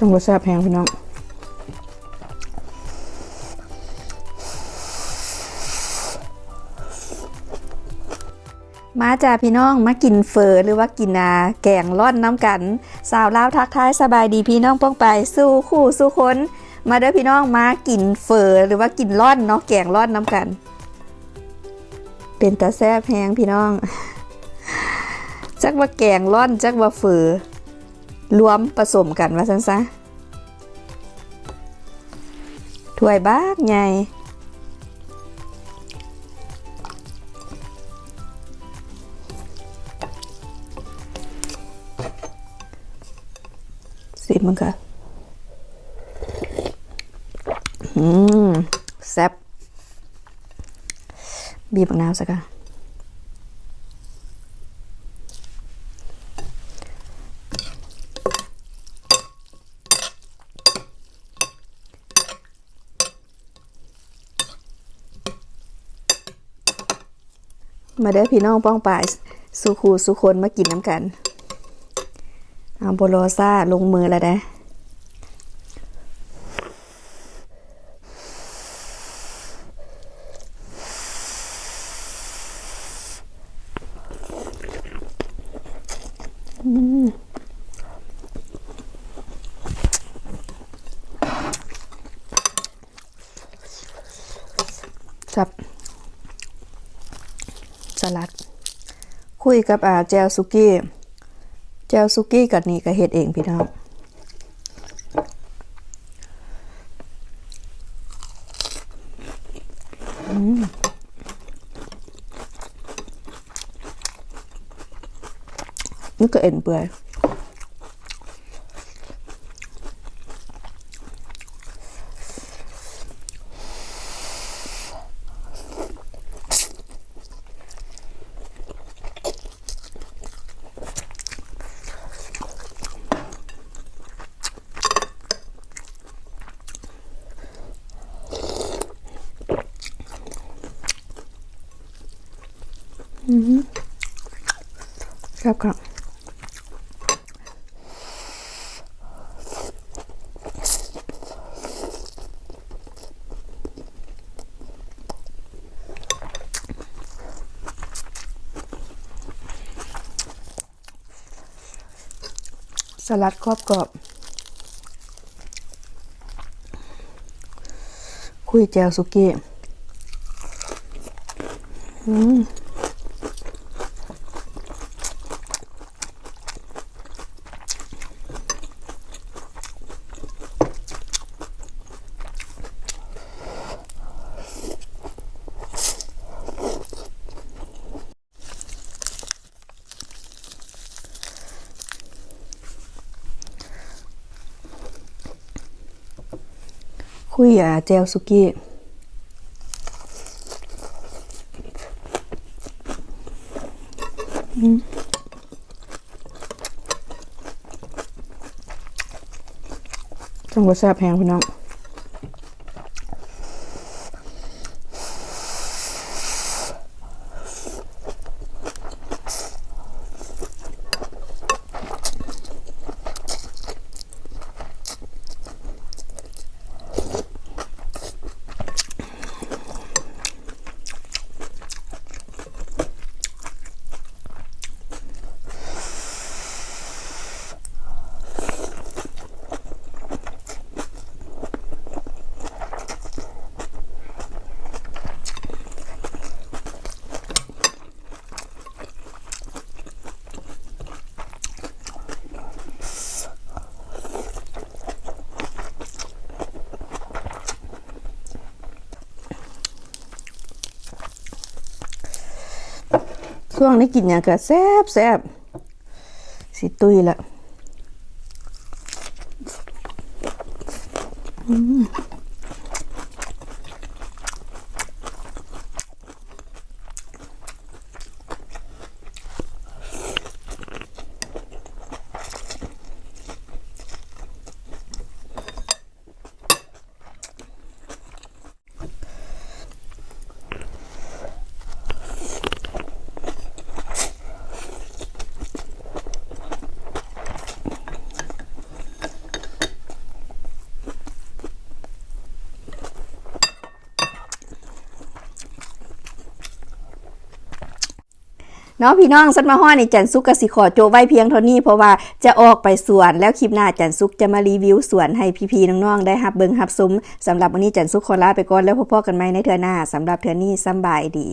ต้องรสชาติแพงพี่น้องมาจ้าพี่น้องมากินเฟอหรือว่ากินอาแกงร่อนน้ำกัน สาวลาวทักทายสบายดีพี่น้องป้องไปสู้คู่สู้คนมาเด้อพี่น้องมากินเฟอหรือว่ากินร่อนเนาะแกงร่อนน้ำกัน เป็นตาแซ่บแพงพี่น้องจักว่าแกงร่อนจักว่าเฟอ รวมผสมกันว่าซั่นซะถ้วยบ้ากใหญ่สิมันก็อืมแซ่บบีบมะนาวสักกัน มาเด้อพี่น้องป้องปายสุขูสุคนมากินน้ำกันเอาโบโลซาลงมือแล้วนะสับ สลัด คุยกับอาเจลซุกี้เจลซุกี้กับนี่ก็เฮ็ดเองพี่น้องนี่ก็เอ็นเปื่อย ครับครับสลัดกรอบกรอบ คุยแจวสุกี้ อืม คุยอะเจลสุกี้อืมต้องรสชาติแพงพี่น้อง ช่วงนี้กินอย่างก็แซ่บแซ่บสิตุยละ เนาะพี่น้องสัตมาฮ้อนี่จันซุกกสิขอโจไว้เพียงเท่านี้เพราะว่าจะออกไปสวนแล้วคลิปหน้าจันซุกจะมารีวิวสวนให้พี่ๆน้องๆได้รับเบิงรับซุ้มสำหรับวันนี้จันซุกขอลาไปก่อนแล้วพบกันใหม่ในเทือหน้าสำหรับเทือนี้สบายดี